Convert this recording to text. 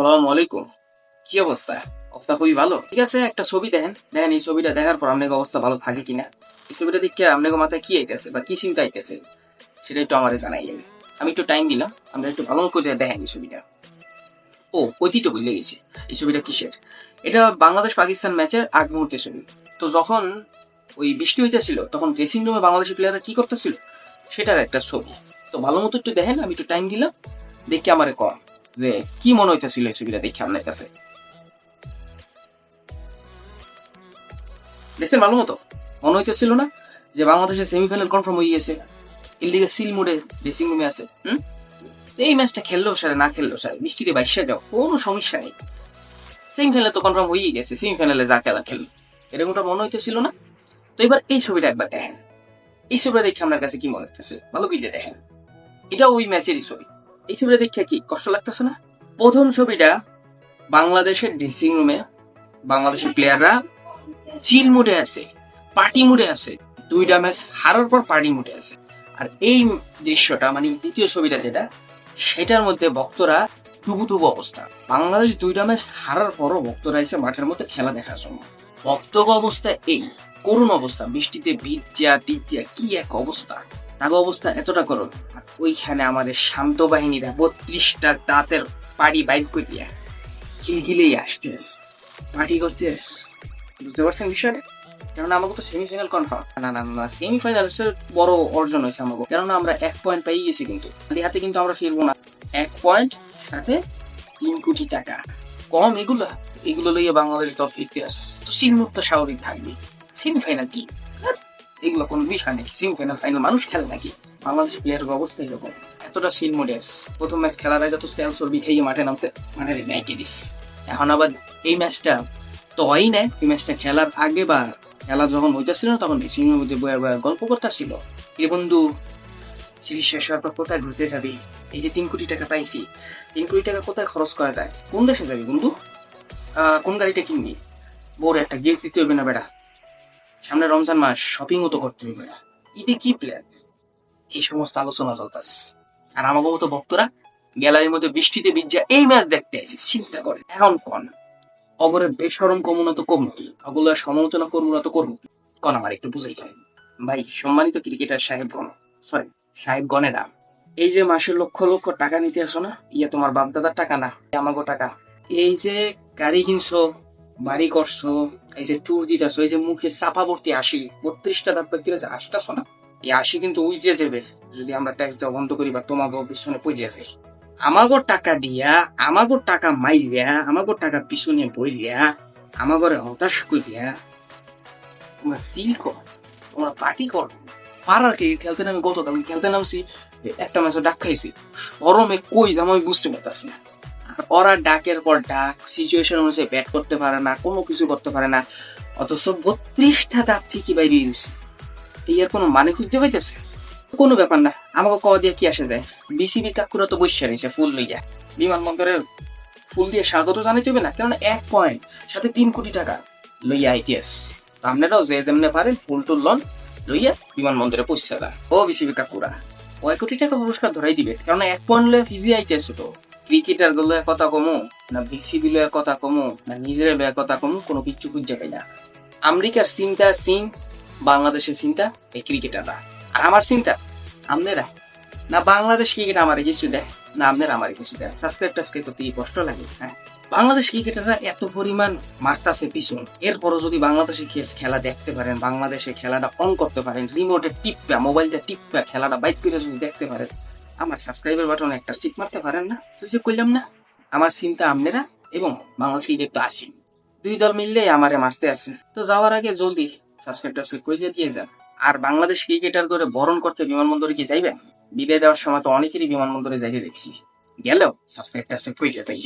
সালাম আলাইকুম কি অবস্থা? অবস্থা খুবই ভালো? ঠিক আছে, একটা ছবি দেখেন। দেখেন, এই ছবিটা দেখার পর আপনাকে অবস্থা ভালো থাকে কিনা? এই ছবিটা দেখে আপনাকে মাথায় কি আইতেছে বা কি চিন্তা আইতেছে, সেটা একটু আমারে জানাইয়েন আমি একটু টাইম দিলাম আমরা একটু ভালো করে দেখেন এই ছবিটা। ও ঐতিহ্য ভুলে গেছি। এই ছবিটা কিসের? এটা বাংলাদেশ পাকিস্তান ম্যাচের আগ মুহূর্তে ছবি। তো যখন ওই বৃষ্টি হইতেছিল, তখন ড্রেসিং রুমে বাংলাদেশি প্লেয়াররা কি করতেছিল, সেটার একটা ছবি। তো ভালো মতো একটু দেখেন, আমি একটু টাইম দিলাম, দেখি আমারে কম যে কি মনে হইতেছিল এই ছবিটা দেখে আপনার কাছে? দেখছেন ভালো মতো? মনে হইতেছিল না যে বাংলাদেশের সেমিফাইনাল কনফার্ম হয়ে গেছে? এর দিকে সিল মোডে ড্রেসিং রুমে আছে এই ম্যাচটা খেললেও সারে, না খেললেও সারে, মিষ্টিতে বাইশে যাও, কোনো সমস্যা নেই। সেমিফাইনালে তো কনফার্ম হয়েই গেছে সেমিফাইনালে যা খেলা খেললো এরকমটা মনে হইতেছিল না? তো এবার এই ছবিটা একবার দেখেন। এই ছবিটা দেখে আপনার কাছে কি মনে হচ্ছে ভালো করে দেখেন। এটা ওই ম্যাচেরই ছবি। এই ছবিটা দেখে কি কষ্ট লাগতেছে না? প্রথম ছবিটা বাংলাদেশের ড্রেসিং রুমে বাংলাদেশের প্লেয়াররা চিল মুডে আছে পার্টি মুডে আছে দুইটা ম্যাচ হারার পর পার্টি মুডে আছে। আর এই দৃশ্যটা মানে দ্বিতীয় ছবিটা যেটা, সেটার মধ্যে ভক্তরা টুবু টুবু অবস্থা। বাংলাদেশ দুইটা ম্যাচ হারার পরও ভক্তরা এসে মাঠের মধ্যে খেলা দেখার জন্য। ভক্তক অবস্থা এই, করুণ অবস্থা, বৃষ্টিতে ভিজা, টিজা, কি এক অবস্থা। তাকে অবস্থা এতটা করুন আর ওইখানে আমাদের শান্ত বাহিনীরা বত্রিশটা দাঁতের পাড়ি বাইক করিয়া খিলখিলেই আসতেস পার্টি করতেস বুঝতে পারছেন বিষয়টা? কেননা আমাকে তো সেমিফাইনাল কনফার্ম না না না সেমিফাইনাল হচ্ছে বড় অর্জন হয়েছে আমাকে। কেননা আমরা এক পয়েন্ট পেয়ে গেছি কিন্তু। খালি হাতে কিন্তু আমরা ফিরবো না। এক পয়েন্ট সাথে তিন কোটি টাকা। কম এগুলো? এগুলো লইয়ে বাংলাদেশ দল ইতিহাস তো সিলমুখ তো স্বাভাবিক থাকবে। সেমিফাইনাল কি? এগুলো কোনো বিষয় নাকি সেমিফাইনাল ফাইনাল মানুষ খেলে নাকি? বাংলাদেশ প্লেয়ারের অবস্থা এরকম। এতটা সিলমোডেস প্রথম ম্যাচ খেলার আগে তো তেল চর্বি খেয়ে মাঠে নামছে। মাঠে ম্যাকে দিস। এখন আবার এই ম্যাচটা তো হয়ই না এই ম্যাচটা খেলার আগে বা খেলা যখন হইতেছিল তখন ড্রেসিং রুমের মধ্যে বয়ে বয়ে গল্প করতেছিল। এ বন্ধু, সিরিজ শেষ হওয়ার পর কোথায় ঘুরতে যাবি? এই যে তিন কোটি টাকা পাইছি। তিন কোটি টাকা কোথায় খরচ করা যায়? কোন দেশে যাবি বন্ধু? কোন গাড়িটা কিনবি? বড় একটা গিফট দিতে হবে না বেটা সামনে রমজান মাস শপিংও তো করতে হবে বেটা ঈদে কি প্ল্যান এই সমস্ত আলোচনা চলতেছে। আর আমাকে মতো ভক্তরা গ্যালারির মধ্যে বৃষ্টিতে ভিজা এই ম্যাচ দেখতে আছে চিন্তা করে। এখন কন? অবরে বেসরম কমু না তো কম কি? ওগুলো সমালোচনা করব না তো করব? কন আমার একটু বুঝাই যায় ভাই, সম্মানিত ক্রিকেটার সাহেবগণ সরি সাহেব সাহেবগণেরা এই যে মাসে লক্ষ লক্ষ টাকা নিতে আসো না? ইয়ে তোমার বাপদাদার টাকা না? আমাগো টাকা? এই যে গাড়ি কিনছো, বাড়ি করছ এই যে ট্যুর দিতেছো এই যে মুখে চাপা ভর্তি আসি বত্রিশটা দাঁত ব্যক্তিরা যে আসতেছো না? এই আসি কিন্তু উইজে যাবে, যদি আমরা ট্যাক্স দেওয়া বন্ধ করি বা তোমাকে পিছনে পড়ে যাই আমাগো টাকা দিয়া, আমাগো টাকা মাইলিয়া আমাগো টাকা পিছনে বইলিয়া আমাগরে হতাশ করিয়া তোমরা সিল কর, তোমরা পার্টি কর। পাড়ার কি খেলতে নামে গতকাল, খেলতে নামছি একটা ম্যাচে ডাক খাইছি। গরমে কই যে আমি বুঝতে পারতাছি না। ওরা ডাকের পর ডাক সিচুয়েশন অনুযায়ী ব্যাট করতে পারে না, কোনো কিছু করতে পারে না। অথচ বত্রিশটা দাঁত থেকে বাইরে গেছে। এই আর কোনো মানে খুঁজতে পাইতেছে? কোনো ব্যাপার না, আমাকে কওয়া দিয়ে কি আসে যায়? বিসিবি কাকুরা তো বসে রয়েছে, ফুল লইয়া। বিমানবন্দরে ফুল দিয়ে স্বাগত জানাইতে হবে না, কেননা এক পয়েন্ট সাথে তিন কোটি টাকা লইয়া আইটিএস আপনারাও যে যেমনে পারেন, ফুল টুল লন, লইয়া বিমানবন্দরে পৌঁছে দেন ও বিসিবি কাকুরা, কয় কোটি টাকা পুরস্কার ধরাই দিবে? কারণ এক পয়েন্ট লয়ে ফিজি আইটিএস তো। ক্রিকেটারগুলো কথা কমু, না বিসিবি লয়ে কথা কমু, না নিজের লয়ে কথা কমু, কোনো কিচ্ছু খুঁজে পাই না। আমেরিকার চিন্তা চীন বাংলাদেশের চিন্তা এই ক্রিকেটাররা। আর আমার চিন্তা আপনারা? না বাংলাদেশ ক্রিকেট আমার কিছু দেয়, না আপনারা আমার কিছু দেয়। সাবস্ক্রাইব টাবস্ক্রাইব করতে কষ্ট লাগে হ্যাঁ? বাংলাদেশ ক্রিকেটাররা এত পরিমাণ মারতাছে পিছন। এরপরও যদি বাংলাদেশে খেলা দেখতে পারেন, বাংলাদেশে খেলাটা অন করতে পারেন রিমোটে টিপা মোবাইলটা টিপা, খেলাটা বাইক করে যদি দেখতে পারেন আমার সাবস্ক্রাইবার বাটনে একটা চিক মারতে পারেন না। যে করলাম না, আমার চিন্তা আপনারা এবং বাংলাদেশ ক্রিকেট তো আসি দুই দল মিললে আমারে মারতে আসেন তো যাওয়ার আগে জলদি সাবস্ক্রাইব টাবস্ক্রাইব করে দিয়ে যান। আর বাংলাদেশ ক্রিকেটার করে বরণ করতে বিমানবন্দরে কি যাইবেন? বিদায় দেওয়ার সময় তো অনেকেরই বিমানবন্দরে যাইতে দেখছি। গেলেও সাবস্ক্রাইব টাবস্ক্রাইব করে যাই